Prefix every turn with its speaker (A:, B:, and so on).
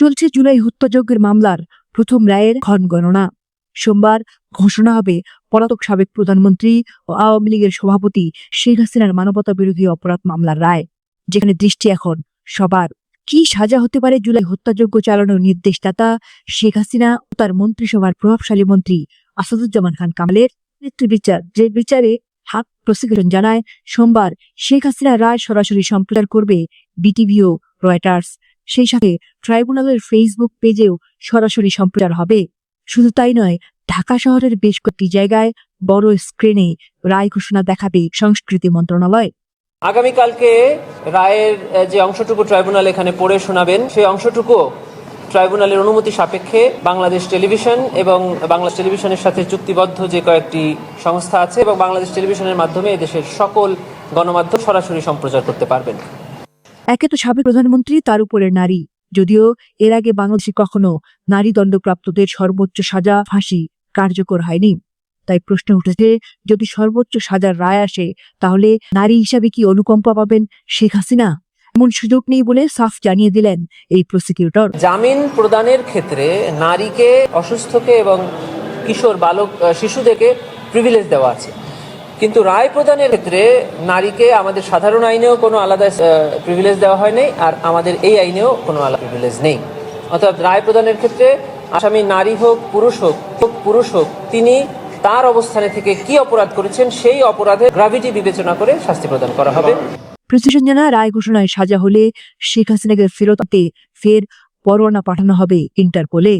A: চলছে জুলাই হত্যাযজ্ঞের মামলার প্রথম রায়ের ক্ষণ গণনা। সোমবার ঘোষণা হবে পলাতক সাবেক প্রধানমন্ত্রী ও আওয়ামী লীগের সভাপতি শেখ হাসিনার মানবতা বিরোধী অপরাধ মামলার রায়, যেখানে দৃষ্টি এখন সবার। কি সাজা হতে পারে জুলাই হত্যাযজ্ঞ চালানোর নির্দেশদাতা শেখ হাসিনা ও তার মন্ত্রিসভার প্রভাবশালী মন্ত্রী আসাদুজ্জামান খান কামালের নেতৃত্ব বিচার, যে বিচারে হাক প্রসিকিউশন জানায়, সোমবার শেখ হাসিনা রায় সরাসরি সম্প্রচার করবে বিটিভি ও রয়টার্স। সেই সাথে ট্রাইব্যুনালের ফেসবুক পেজেও সরাসরি সম্প্রচার হবে। শুধু তাই নয়, ঢাকা শহরের বেশ কয়েকটি জায়গায় বড় স্ক্রিনে রায় ঘোষণা দেখাবে সংস্কৃতি মন্ত্রণালয়।
B: আগামীকালকে রায়ের যে অংশটুকু ট্রাইব্যুনাল এখানে পড়ে শোনাবেন, সেই অংশটুকু ট্রাইব্যুনালের অনুমতি সাপেক্ষে বাংলাদেশ টেলিভিশন এবং বাংলাদেশ টেলিভিশনের সাথে চুক্তিবদ্ধ যে কয়েকটি সংস্থা আছে এবং বাংলাদেশ টেলিভিশনের মাধ্যমে এদেশের সকল গণমাধ্যম সরাসরি সম্প্রচার করতে পারবেন।
A: একে তো সাবেক প্রধানমন্ত্রী, তার উপরে নারী। যদিও এর আগে বাংলাদেশে কখনো নারী দণ্ডপ্রাপ্তদের সর্বোচ্চ সাজা ফাঁসি কার্যকর হয়নি। তাই প্রশ্ন উঠেছে, যদি সর্বোচ্চ সাজার রায় আসে, তাহলে নারী হিসাবে কি অনুকম্পা পাবেন শেখ হাসিনা? এমন সুযোগ নেই বলে সাফ জানিয়ে দিলেন এই প্রসিকিউটর
B: জামিন প্রদানের ক্ষেত্রে নারীকে, অসুস্থকে এবং কিশোর, বালক শিশুদেরকে প্রিভিলেজ দেওয়া আছে। কিন্তু রায় প্রদানের ক্ষেত্রে নারীকে আমাদের সাধারণ আইনেও কোনো আলাদা প্রিভিলেজ দেওয়া হয়নি আর আমাদের এই আইনেও কোনো আলাদা প্রিভিলেজ নেই। অর্থাৎ রায় প্রদানের ক্ষেত্রে আসামি নারী হোক, পুরুষ হোক হোক পুরুষ হোক, তিনি তার অবস্থানে থেকে কি অপরাধ করেছেন সেই অপরাধের গ্রাভিটি বিবেচনা করে শাস্তি প্রদান করা হবে।
A: প্রসিশন জানায় রায় ঘোষণায় সাজা হলে শেখ হাসিনাকে ফেরত ফের পরোয়ানা পাঠানো হবে ইন্টারপোলে।